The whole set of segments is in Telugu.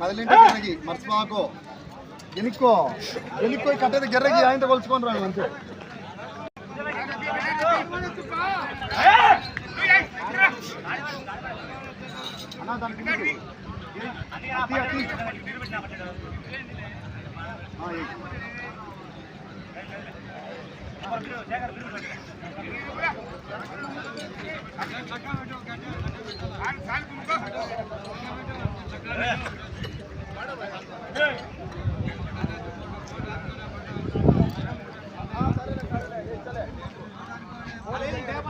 ಮೊದಲಿಂದ ಗೆರಗಿ ಮರ್ಸ್ಬಾಕು ಎನಿಕೋ ಎನಿಕೋ ಕಟ್ಟದ ಗೆರಗಿ ಆಯಿಂದ ಕೊಲ್ಸ್ಕೊಂಡ್ರೆ ಅಂತ ಹಾ ಸರಿ ಚಲೇ ಚಲೇ ಓಲೇ ಇಲ್ಲಿ ಟೇಪ್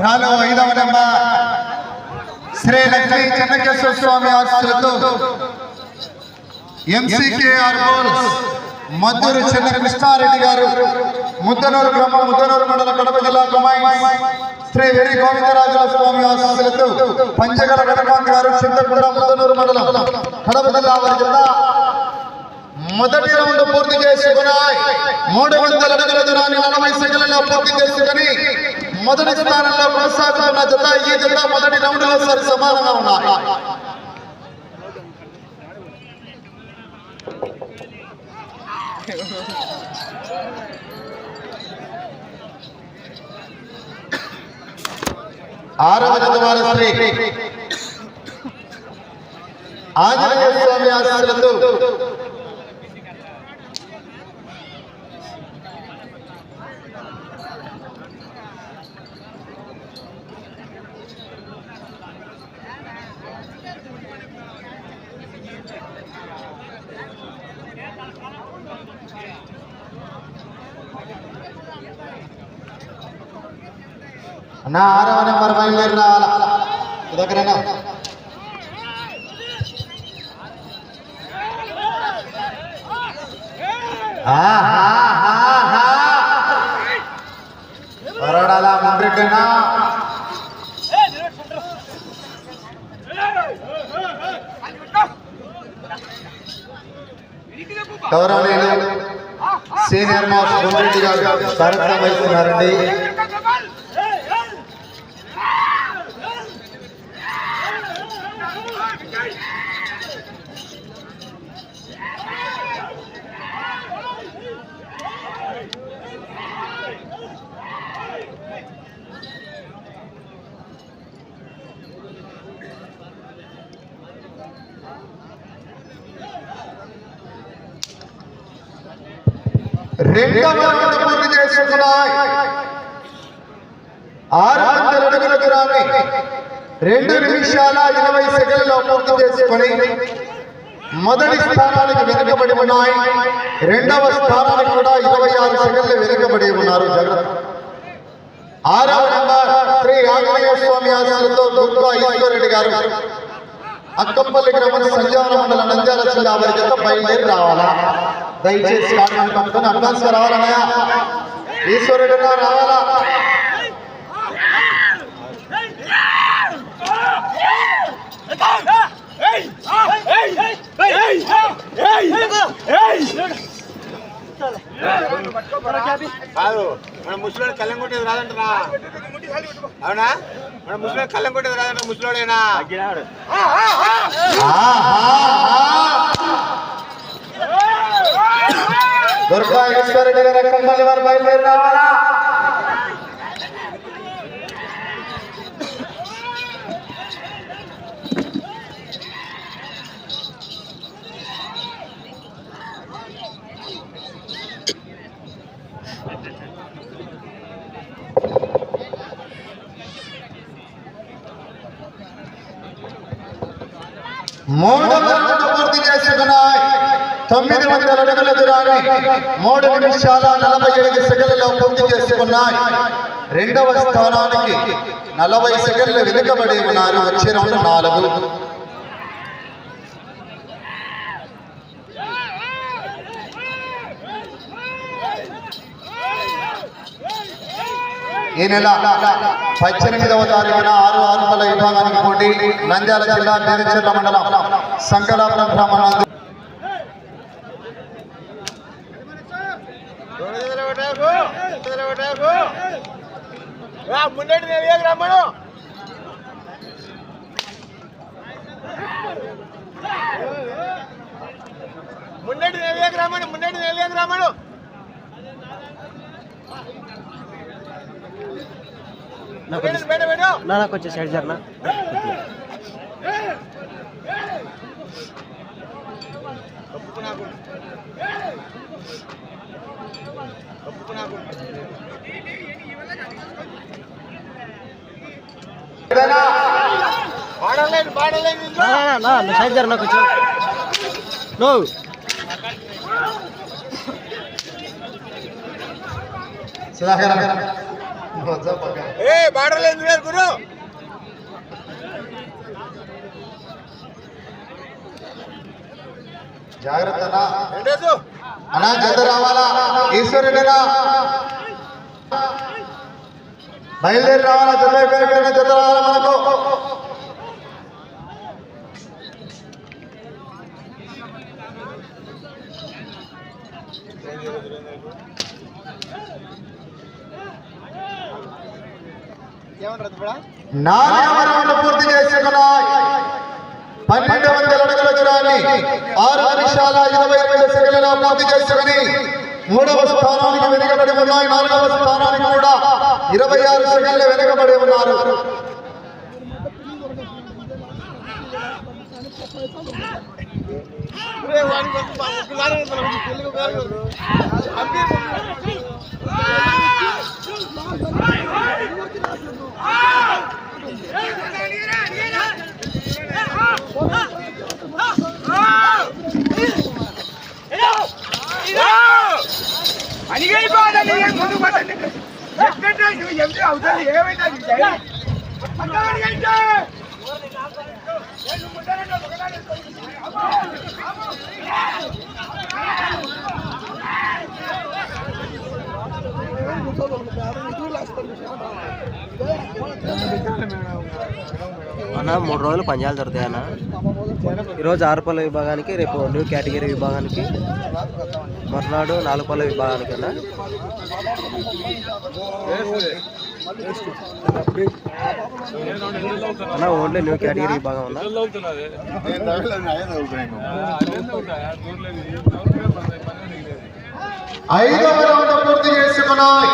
డ్రాలో ఐదవ నెంబర్ శ్రీ లక్ష్మీ చెన్నకేశ్వర స్వామి ఆస్తులతో ఎంసీకేఆర్ బోల్స్ మద్దూరు చిన్న కృష్ణారెడ్డి గారు ముద్దనూరు గ్రామం ముద్దనూరు మండల కడప జిల్లా కుమాయి శ్రీ వెరి గోవిందరాజుల స్వామి ఆశీస్సులతో పంచగల గణకాంత్ గారు చింతకుండ ముద్దనూరు మండలం కడప జిల్లా వారి జిల్లా. మొదటి రౌండ్ పూర్తి చేసుకున్నాయి. మూడు వందల అడుగుల దూరాన్ని నలభై సెకండ్లలో పూర్తి చేసుకుని మొదటి స్థానంలో కొనసాగుతున్న జత ఈ జత మొదటి రౌండ్లో సరి సమానంగా ఉన్నాయి. ఆరవ జత వారి శ్రీ ఆంజనేయ స్వామి ఆశీస్సులతో అన్నా ఆరవ నెంబర్ బయలుదేరి రావాలా? దగ్గరేనా పొరడాలా ముందుకన్నా గౌరవనీయులు సీనియర్ మోస్ట్ గుండ్రెడ్డి గారు సారథ్యం వహిస్తున్నారండి రెండవ రౌండ్ పూర్తి చేసుకున్నాయి ఆరు వందల అడుగుల దూరాన్ని రెండు నిమిషాల ఇరవై సెకండ్లలో పూర్తి చేసుకుని మొదటి స్థానానికి వెనుకబడి ఉన్నాయి. రెండవ స్థానానికి కూడా ఇరవై ఆరు సెకండ్లు వెనుకబడి ఉన్నారు. జాగ్రత్త. ఆరవ నెంబర్ శ్రీ ఆంజనేయ స్వామి ఆశలతో దుర్గా ఈశ్వరెడ్డి గారు. అక్కంపల్లి గ్రామం సంజావన మండలం నంద్యాల జిల్లా వారి జత బయలుదేరి రావాలా? దయచేసి కారణం కట్టుకుని అడ్వాన్స్గా రావాలన్నయ్య ఈశ్వరుడు రావాలా? కాదు మన ముసలోడు కళ్ళం కొట్టేది రాదంటారా అవునా? మన ముసలోడు కళ్ళం కొట్టేది రాదంట ముసలోడేనా దుర్గా ఈశ్వరుడి రకంబలి వారు బయలుదేరి రావాలా మూడవ రౌండ్ పూర్తి తొమ్మిది వందల అడుగుల దూరాన్ని మూడు నిమిషాల నలభై ఏడు సెకండ్లలో పూర్తి చేసుకున్నాయి. రెండవ స్థానానికి నలభై సెకండ్లు వెనుకబడి ఉన్నారు. వచ్చే రెండు నాలుగు. ఈ నెల పద్దెనిమిదవ తారీఖున ఆరు ఆరుమల విభాగానికి పోటీ. నంద్యాల జిల్లా నేరుచెర్ల మండలం. సంకలాపురం గ్రామం ముందటి నేను రమ్మను. ముందటి నేను రమ్మను ముందటి నేను రమ్మను. నాకు వచ్చే సైడ్ జరనా పాడలేదు పాడలేదు ఇంట్లో. నా సైడ్ జర నాకు వచ్చా నో సుధాకర్ ఏ పాడలేదు వేరు గురు జాగ్రత్త అన్నా జత రావాలా? ఈశ్వరుడేనా? బయలుదేరి రావాలా? జత అయిపోయిన జత రావాలా మనకు? రౌండ్ పూర్తి చేసుకున్నాయి పన్నెండు వందల అడుగుల దూరాన్ని ఆరు నిమిషాల ఇరవై రెండు సెకండ్లలో పూర్తి చేసుకుని మూడవ స్థానానికి వెనుకబడి ఉన్నాయి. నాలుగవ స్థానానికి కూడా ఇరవై ఆరు సెకండ్లు వెనుకబడి ఉన్నారు. తెలుగు నువ్వు ఎంత అవుతుంది ఏమైనా అన్న మూడు రోజులు పంజాలు దొరుకుతాయి అన్న. ఈరోజు ఆరు పళ్ళ విభాగానికి రేపు న్యూ కేటగిరీ విభాగానికి. మర్నాడు నాలుగు పళ్ళ విభాగానికి అన్న. అన్న ఓన్లీ న్యూ కేటగిరీ విభాగం అన్న. ఐదవ రౌండ్ పూర్తి చేసుకున్నాయి.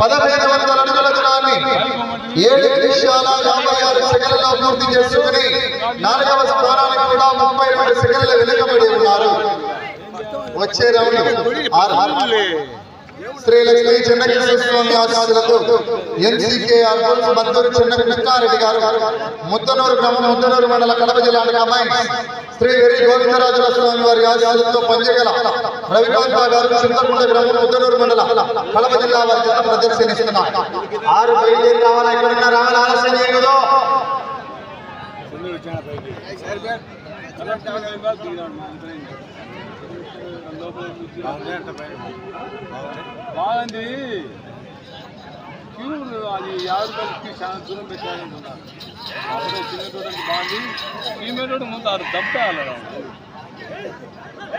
పదహైదు వందల అడుగుల దూరాన్ని ఏడు నిమిషాల యాభై ఆరు సెకండ్లలో పూర్తి చేసుకుని నాలుగవ స్థానానికి కూడా ముప్పై రెండు సెకండ్ల వెనుకబడి ఉన్నారు. వచ్చే రౌండ్ ఆరు. శ్రీ లక్ష్మీ చెన్నకేశ్వర ఆశీస్సులతో ఎన్సీకే అర్బుల్స్ మద్దూరు చెన్న కృష్ణారెడ్డి గారు ముద్దనూరు గ్రామం ముద్దనూరు మండల కడప జిల్లా అమ్మాయి శ్రీ వెరి గోవిందరాజుల స్వామి వారి ఆశీస్సులతో పంచగల రవికాంత గారు చింతకుండ గ్రామం ముద్దనూరు మండల కడప జిల్లా వారి చేత ప్రదర్శనిస్తున్నారు ఆరు బయలుదేరి రావాలా ఎక్కడన్నా? రావాలా? ఆలస్యం చేయకూడదు. బాగుంది. క్యూ అది యాభై రూపాయలకి చాలా దూరం పెట్టాలనుకున్నారు అప్పుడే చిన్న రోడ్డు బాగుంది. ఈ మీద ఆరు దెబ్బ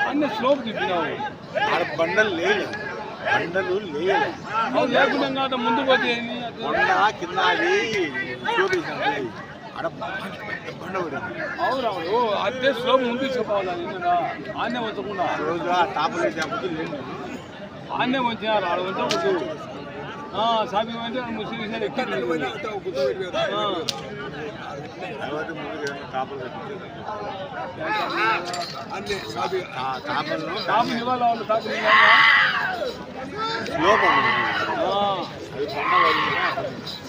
అన్నీ స్లోప్ తిప్పినావు. ఆడ బండలు లేదు బండలు లేవు లేకుండా ముందు పోతే కింద అది చూపించాను ఆడ పెద్ద బండ పడింది అవును అవును అదే స్లోప్ ముందు నిన్న ఆన్నే వచ్చకుండా రోజు ఆ టాపులు ఆన్నే వచ్చినారు ఆడ వచ్చి సామి అంటే ముస్లిం ఎక్కి తర్వాత ముందు టాపులు ఇవ్వాలి వాళ్ళు. అది బండ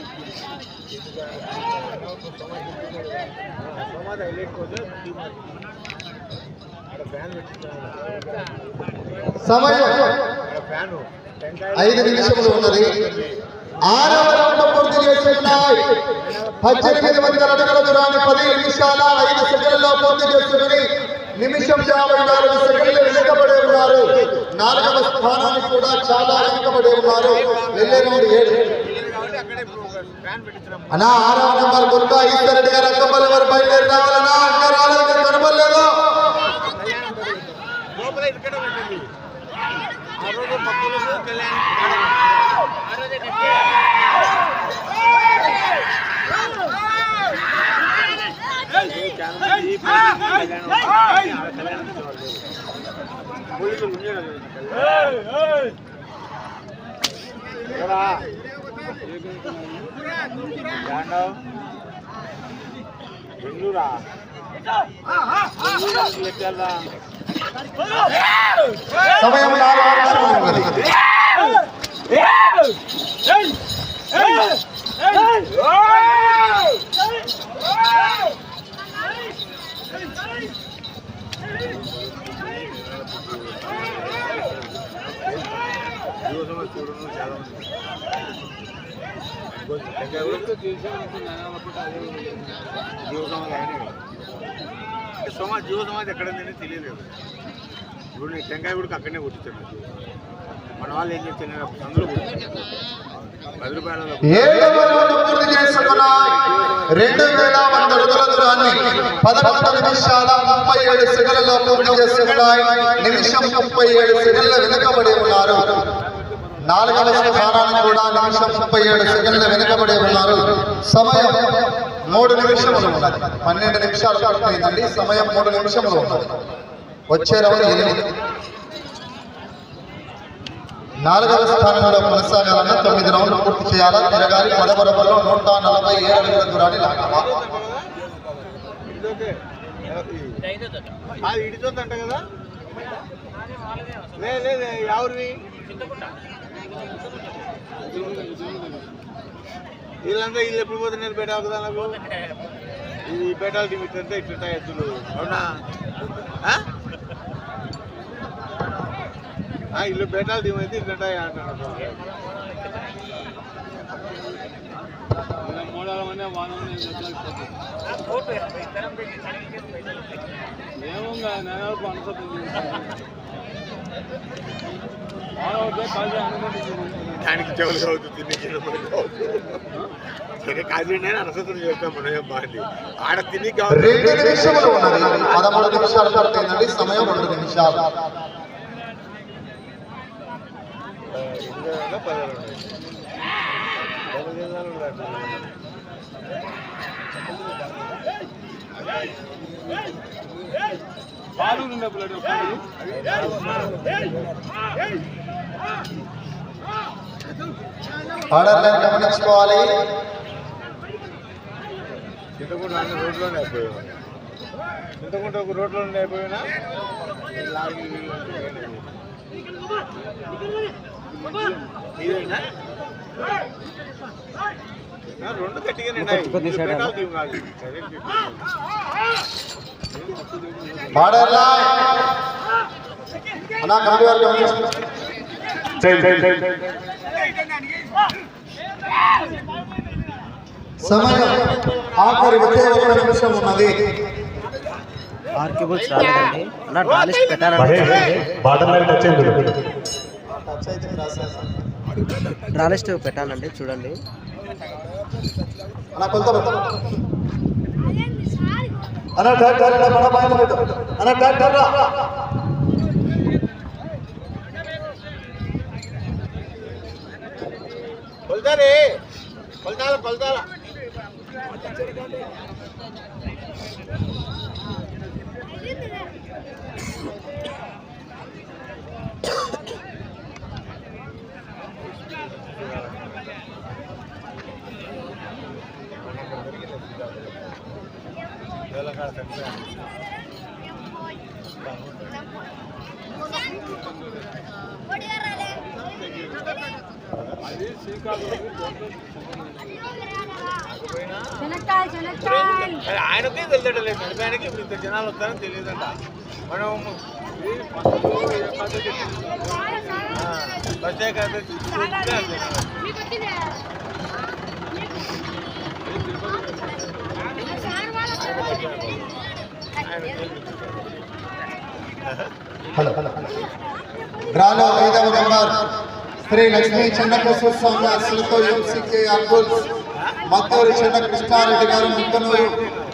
సమయం ఐదు నిమిషములు ఉన్నది. ఆరవ రౌండ్ పూర్తి చేస్తున్నాయి. పద్దెనిమిది వందల అడుగుల దూరాన్ని పది నిమిషాల ఐదు సెకండ్లో పూర్తి చేస్తుంది నిమిషం యాభై నాలుగు సెకండ్లు వెనుకబడి ఉన్నారు. నాలుగవ స్థానానికి కూడా చాలా వెనుకబడి ఉన్నారు. వెళ్ళే రౌండ్ ఏడు. అన్నా ఆరవ నెంబర్ గుర్తా ఈశ్వరెడ్డి గారు అక్కమ్మల వారు బయలుదేరి రావాలన్నా ఇంకా రాలేదు పెట్టింది ఆ రోజు లెక్కెళ్దా సమయం నాలుగు నిమిషములు ఉన్నది జీవసమ చూడను చాలా మంది కొంచెం టెంకాయ కూడా జీవ సమాధి ఆయనే కదా. అంటే సోమా జీవ ఎక్కడ ఉందని ఇప్పుడు నేను టెంకాయ కూడా అక్కడనే కొట్టించాను మన వాళ్ళు ఏం చెప్తున్నారు అందులో పది రూపాయల రెండు వేల వంద దూరాన్ని పదకొండు నిమిషాల ముప్పై ఏడు సెకండ్లలో పూర్తి నిమిషం ముప్పై ఏడు సెకండ్ల వెనుకబడి ఉన్నారు. నాలుగవ స్థానాన్ని కూడా నిమిషం ముప్పై ఏడు సెకండ్ల వెనుకబడి ఉన్నారు. సమయం మూడు నిమిషములు ఉన్నది. పన్నెండు నిమిషాలు పడుతుందండి. సమయం మూడు నిమిషములు ఉన్నది. వచ్చే రౌండ్ ఎనిమిది. నాలుగవ స్థానంలో కొనసాగాలన్నా తొమ్మిది రౌండ్లు పూర్తి చేయాలా? తిరగాలి. పదకొండులో నూట నలభై ఏడు అడుగుల దూరాన్ని లాగాలా అది ఇడిచొద్దంట కదా? లేదు ఎవరివి వీళ్ళంతా వీళ్ళు ఎప్పుడు పోతే నేను పెట్టాలి కదా నాకు? ఈ బేటాలు దిగుతుంటే ఇట్లా ఎత్తులు అవునా? ఆ? ఆ, ఇల్లు బేటాలు దిమైతే ఇట్లా అంటున్నారు. మూడాలమనే వానం వాన వస్తే కాజీ అనుకుంటుంది దానికి చెవులు తిని సరే కాదు నేను అనసతులు చేస్తాం మనం ఏం బాగుంది ఆడ తిని రెండు నిమిషములు ఉన్నది. పదమూడు నిమిషాలు పడుతుందండి సమయం రెండు నిమిషాలు. ఆర్డర్లను గమనించుకోవాలి. అన్ని రోడ్లోనే అయిపోయావు. చింతకుంట ఒక రోడ్లోనే అయిపోయినా? రెండు గట్టిగా బార్డర్ లైన్ అన్నా కంప్యూటర్ గమనించు సమయం ఆఖరి ఒక నిమిషం ఉన్నది. ఆర్కి బుల్స్ రాలేదండి. అన్న డ్రా లిస్ట్ పెట్టానండి బార్డర్ లైన్ టచ్ అయింది. డ్రా లిస్ట్ పెట్టానండి చూడండి. అన్న కొంత. అన్న ట్రాక్టర్ అన్న మన పైన పెట్టు అన్న ట్రాక్టర్ రా. కొలతారే కొలతాల కొలతాల అది ఆయనకే తెలియటలేదు. నడిపాయనకి ఇప్పుడు ఇంత జనాలు వస్తారని తెలియదంట. మనం ప్రత్యేక వచ్చిందే. సార్ హలో డ్రాలో ఐదవ నెంబర్. శ్రీ లక్ష్మీ చెన్నకేశ్వర స్వామి ఆశలతో ఎంసీకే అబ్దుల్ మత్తూరి చెన్న కృష్ణారెడ్డి గారు ముక్కనూరు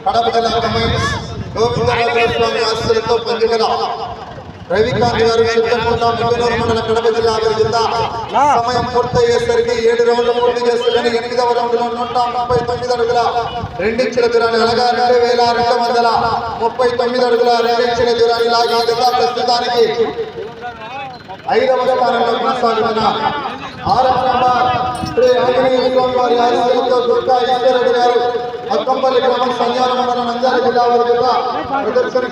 కడప జిల్లా కమైన్స్ గోవిందరాజు స్వామి ఆశలతో పండుగల రవికాంత్ గారు చిత్తపూట ముక్కనూరు మండల కడప జిల్లా జిల్లా సమయం పూర్తయ్యేసరికి ఏడు రౌండ్లు పూర్తి చేసుకుని ఎనిమిదవ రౌండ్లో నూట ముప్పై తొమ్మిది అడుగుల రెండించుల దూరాన్ని అనగా రెండు వేల రెండు వందల ముప్పై తొమ్మిది అడుగుల రెండించుల దూరాన్ని లాగి ప్రస్తుతానికి ఐదవ స్థానంలో కొనసాగుతున్న ఆరవ నంబర్ శ్రీ ఆంజనేయ స్వామి వారి ఆశీస్సులతో దుర్గా ఈశ్వరరెడ్డి గారు అక్కంపల్లి గ్రామం సంజాన మండలం నంద్యాల జిల్లా వారి యొక్క ప్రదర్శన